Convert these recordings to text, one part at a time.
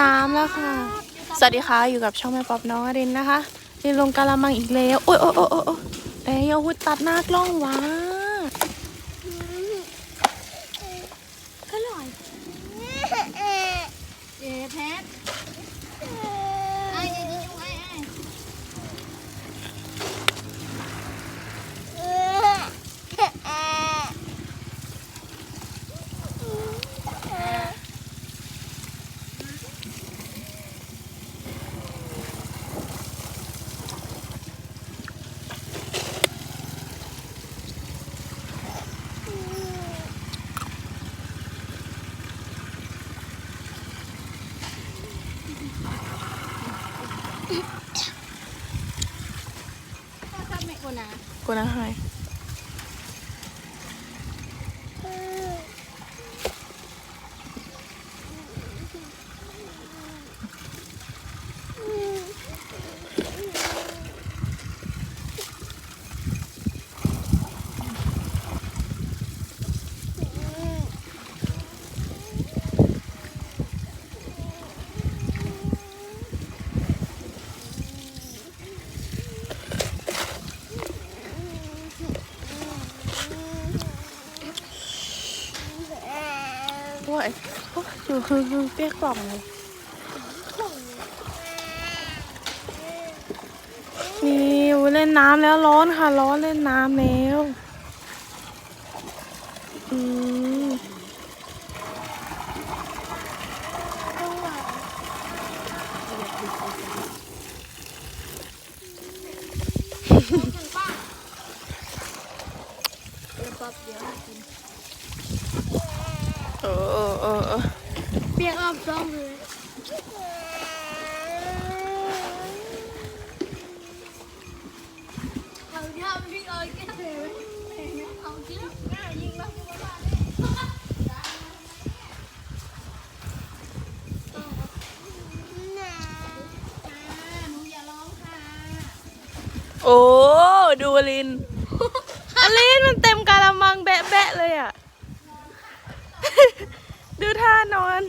น้ำแล้วค่ะ สวัสดีค่ะ อยู่กับช่องแม่ป๊อบน้องอรินนะคะนี่ลงกาละมังอีกแล้ว โอ้ยโอ๊ยโอ๊ยโอ๊ยไอ้ยาหุดตัดหน้ากล้องวะ ก็ลอยเอ๋แพทไอ้ยยุ่งไอ้ไอ้ ก็ทำไม่คนนะ กูนะหายโอยโอ้ยอยู่คือคือเปียกกล่องเลยนี่เล่นน้ำแล้วร้อนค่ะ ร้อนเล่นน้ำแล้ว อืม เออเออเออเออ เปียกออกจ้องเลยเอาทำพี่เอาแค่เถอะเอาจริงง่ายยิงแล้วคุณบ้านหนูอย่าร้องค่ะโอ้ ดูอลิน อลินมันเต็มกาละมังแบะแบะเลยอะ ดูท่านอน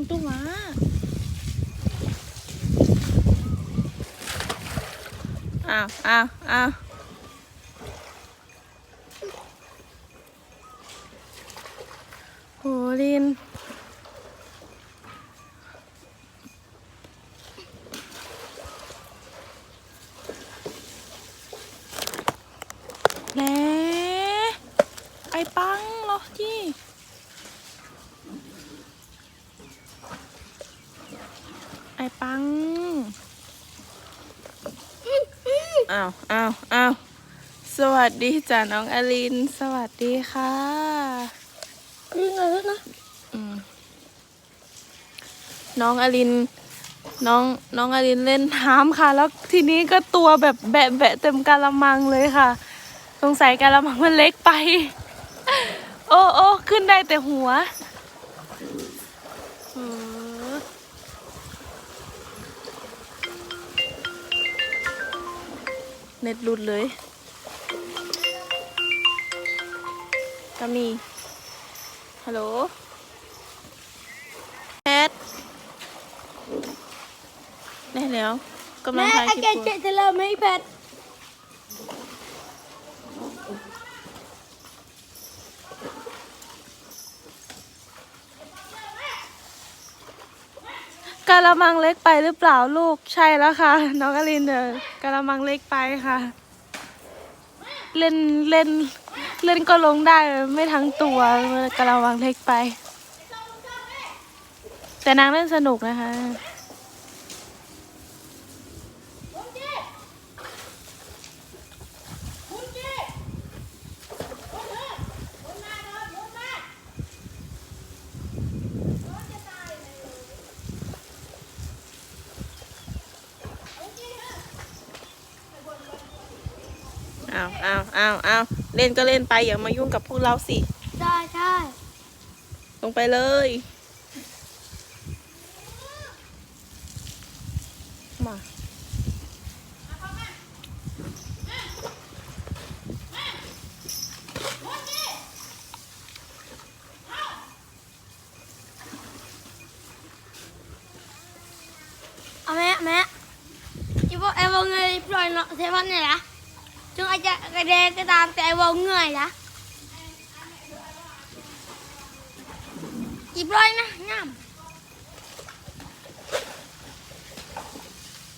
งตัวหมาอ้าวอ้าวอ้าวโหลินแหนไอ้ปังเหรอจี้ ไอ้ปัง อ้าวอ้าวอ้าวสวัสดีจ้ะน้องอลิน สวัสดีค่ะยิงเลยนะอืมน้องอลิน น้องน้องอลินเล่นน้ำค่ะ แล้วทีนี้ก็ตัวแบบแบะแบะเต็มกาละมังเลยค่ะ สงสัยกาละมังมันเล็กไป โอ้โอ้ขึ้นได้แต่หัว น็ตรุดเลยก็มี ฮัลโหลแอดได้แล้วกำลังถ่ายคลิปอยู่เจ็ดจะเล่าไหมแพท ละมังเล็กไปหรือเปล่าลูกใช่แล้วค่ะ น้องอลินเดอร์กะละมังเล็กไปค่ะ เล่นเล่นเล่นก็ลงได้ไม่ทั้งตัวกะละมังเล็กไป แต่นางเล่นสนุกนะคะ อ้าวอ้าวเล่นก็เล่นไปอย่ามายุ่งกับพวกเราสิใช่ใช่ลงไปเลย มา เอาแม่แม่อีพวกเอวเงยปล่อยเนาะเทวันเนี่ยนะ vào người rồi nó thế văn này là chúng ai chạy cái đê cái đàn chạy vào người là chị rồi nè nhầm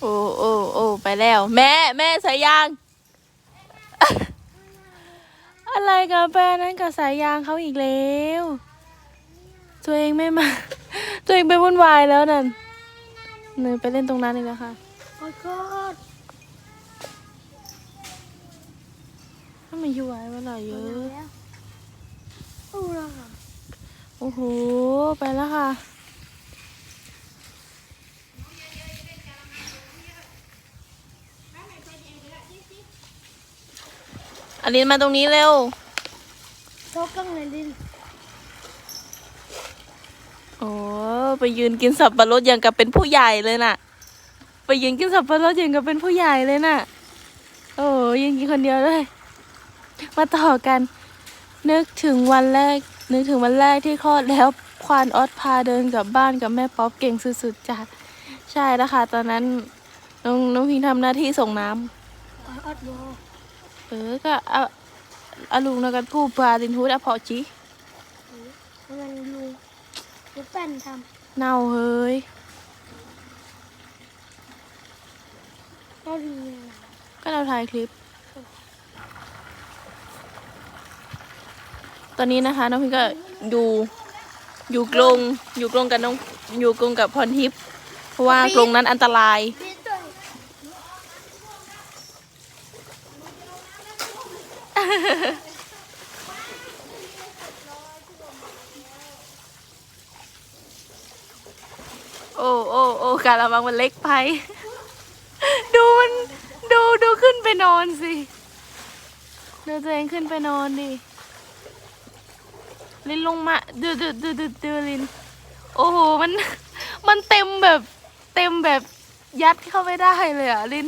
โอ้โอ้โอ้ไปแล้ว แม่แม่สายยาง อะไรกับแฟนนั้นกับสายยางเขาอีกแล้วตัวเองไม่มา ตัวเองไปวุ่นวายแล้วนั่นหนูไปเล่นตรงนั้นอีกแล้วค่ะ ôi god ถ้ามันอยู่ไว้เวลาเยอะ ừ rồi โอ้โห ไปแล้วค่ะ อลินมาตรงนี้เร็ว số các người đi โอ้ไปยืนกินสับปะรดอย่างกับเป็นผู้ใหญ่เลยน่ะ ไปยืนกินสับปะรดอย่างกับเป็นผู้ใหญ่เลยน่ะ โอ้ยืนกินคนเดียวเลย มาต่อกัน นึกถึงวันแรก นึกถึงวันแรกที่คลอดแล้วควานออสพาเดินกลับบ้านกับแม่ป๊อปเก่งสุดๆจ้ะใช่แล้วค่ะตอนนั้นน้องน้องพิงทำหน้าที่ส่งน้ำ ở ớt bò เออก็เอาเอาลุงแล้วกันผู้ปลาดินทูดอะพอจีมันดูดูเป็นทเน่าเฮ้ยำก็ดีนะก็เราถ่ายคลิป อนนี้นะคะน้องพิงก็อยู่อยู่กรงอยู่กรงกับน้องอยู่กรงกับพรทิพย์เพราะว่ากรงนั้นอันตราย โอ้โอ้โอ้การะมังมันเล็กไป ดูมัน ดูดูขึ้นไปนอนสิ ดูตัวเองขึ้นไปนอนดิ ลินลงมาเดือดเดือดเดือดลิน โอ้โห มัน มันเต็มแบบ เต็มแบบยัดเข้าไม่ได้เลยอะลิน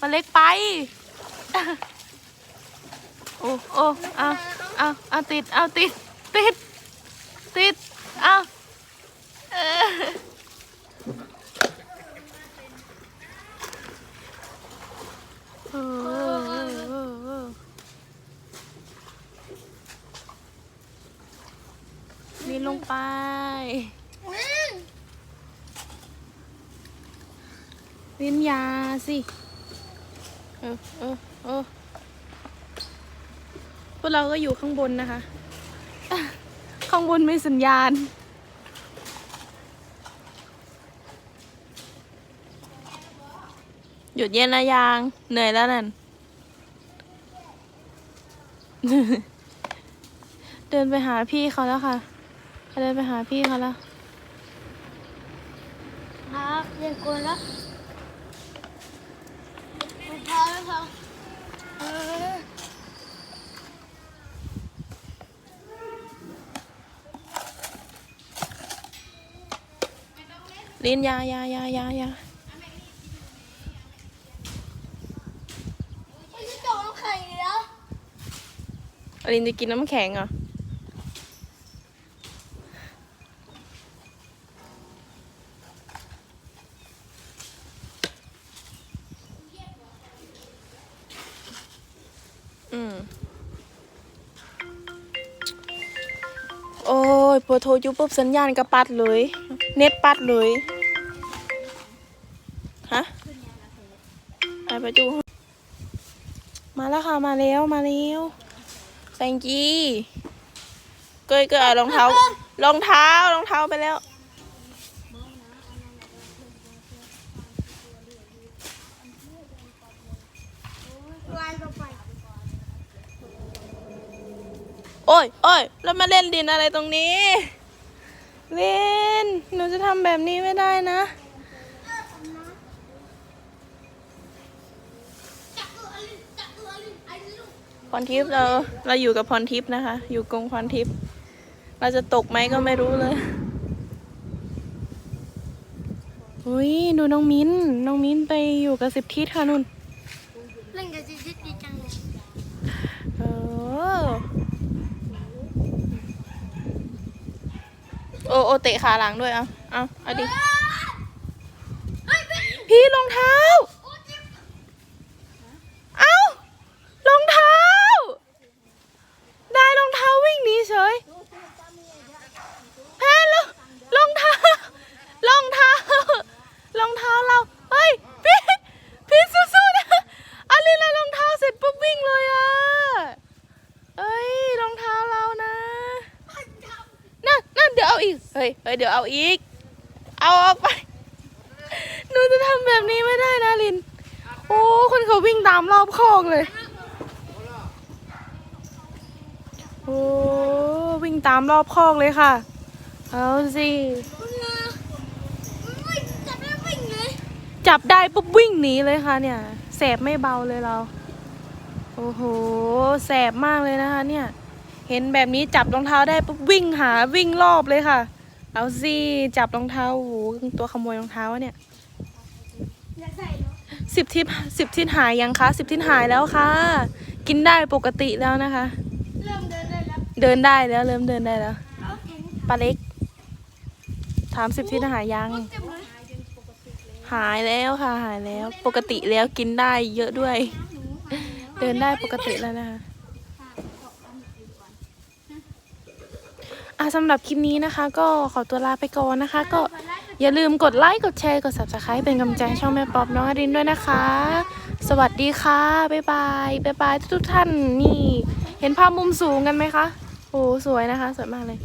มันเล็กไป โอ้โอ้เอาเอาเอาติด เอาติด ติด ติด เอาเออ เออเออเออเออลินลง ไปลินยาสิเออเออเออพวกเราก็อยู่ข้างบนนะคะ ข้างบนไม่สัญญาณ หยุดเย็นนะยาง เหนื่อยแล้วนั่น เดินไปหาพี่เขาแล้วค่ะ เขาเดินไปหาพี่เขาแล้วครับเรียนกวนแล้วพอแล้วพอเออลินยายายายายาไม่ใช่จบน้ำแข็งอีกแล้วลินจะกินน้ำแข็งเหรอ อืมโอ้ยพอโทรอยู่ปุ๊บสัญญาณก็ปัดเลย เน็ตปัดเลย ฮะไปประจูมาแล้วค่ะมาแล้วมาแล้วแซงกี้เกยเกยเอารองเท้ารองเท้ารองเท้าไปแล้วไล่ต่อ โอ้ยโอ้ยแล้วมาเล่นดินอะไรตรงนี้เล่นหนูจะทำแบบนี้ไม่ได้นะจับตัวอลินจับตัวอลินไอ้ลูกพรทิพย์เรา เราอยู่กับพรทิพย์นะคะ อยู่กรงพรทิพย์ เราจะตกไหมก็ไม่รู้เลยอุ้ยดูน้องมิ้น น้องมิ้นไปอยู่กับสิบทิศค่ะนุ่น เล่นกับจิ๊ดดีจังเลยเออ โอโอเตะขาหลังด้วยเอาเอาเอาดิเฮ้ยพี่พี่รองเท้า เฮ้ยเดี๋ยวเอาอีก เอาออกไป หนูจะทำแบบนี้ไม่ได้นะลิน โอ้คนเขาวิ่งตามรอบคอกเลย โอ้วิ่งตามรอบคอกเลยค่ะ เอาสิจับได้ปุ๊บวิ่งหนีเลยค่ะเนี่ยแสบไม่เบาเลยเรา โอ้โหแสบมากเลยนะคะเนี่ย เห็นแบบนี้จับรองเท้าได้ปุ๊บวิ่งหาวิ่งรอบเลยค่ะ เอาสิจับรองเท้าโอ้โหตัวขโมยรองเท้าเนี่ยอยาใส่สิบทิศสิบทิศหายยังคะสิบทิศหายแล้วค่ะ กินได้ปกติแล้วนะคะ เริ่มเดินได้แล้วเดินได้แล้วเริ่มเดินได้แล้วปลาเล็ก ถามสิบทิศหายยัง หายแล้วค่ะหายแล้ว ปกติแล้วกินได้เยอะด้วย เดินได้ปกติแล้วนะคะ อะสำหรับคลิปนี้นะคะ ก็ขอตัวลาไปก่อนนะคะ ก็อย่าลืมกดไลค์กดแชร์กด subscribe เป็นกำลังใจให้ช่องแม่ป๊อบน้องอรินด้วยนะคะ สวัสดีค่ะบ๊ายบายบ๊ายบายทุกๆท่านนี่ เห็นภาพมุมสูงกันไหมคะโอ้สวยนะคะ สวยมากเลย